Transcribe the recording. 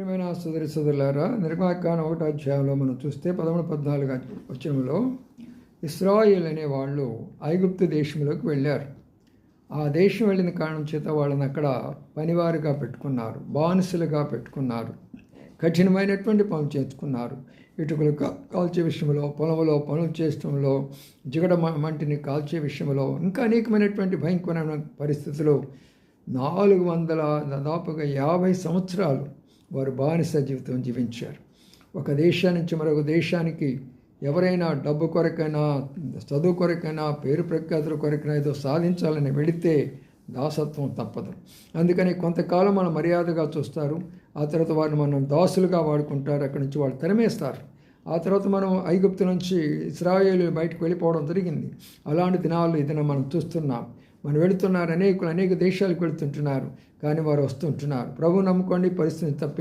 ప్రియమైన సుదరి సుదరులారా నిర్మాకాండ ఒకటో అధ్యాయంలో మనం చూస్తే పదమూడు పద్నాలుగు వచ్చంలో ఇస్రాయిల్ అనే వాళ్ళు ఐగుప్తు దేశంలోకి వెళ్ళారు. ఆ దేశం వెళ్ళిన కారణం చేత వాళ్ళని అక్కడ పనివారుగా పెట్టుకున్నారు బానిసలుగా పెట్టుకున్నారు కఠినమైనటువంటి పనులు చేసుకున్నారు ఇటుకలు కాల్చే విషయంలో పొలంలో పనులు చేయడంలో జిగడ మంటిని కాల్చే విషయంలో ఇంకా అనేకమైనటువంటి భయంకరమైన పరిస్థితులు. నాలుగు వందల దాదాపుగా యాభై సంవత్సరాలు వారు బానిస జీవితం జీవించారు. ఒక దేశం నుంచి మరొక దేశానికి ఎవరైనా డబ్బు కొరకైనా చదువు కొరకైనా పేరు ప్రఖ్యాతుల కొరకైనా ఏదో సాధించాలని వెళితే దాసత్వం తప్పదు. అందుకని కొంతకాలం మనం మర్యాదగా చూస్తారు. ఆ తర్వాత వారిని మనం దాసులుగా వాడుకుంటారు. అక్కడి నుంచి వాళ్ళు తరిమేస్తారు. ఆ తర్వాత మనం ఐగుప్తు నుంచి ఇస్రాయేలు బయటకు వెళ్ళిపోవడం జరిగింది. అలాంటి దినాలు ఇదిన మనం చూస్తున్నాం. మనం వెళుతున్నారు అనేకులు అనేక దేశాలకు వెళుతుంటున్నారు. కానీ వారు వస్తుంటున్నారు. ప్రభు నమ్ముకోండి పరిస్థితి తప్పి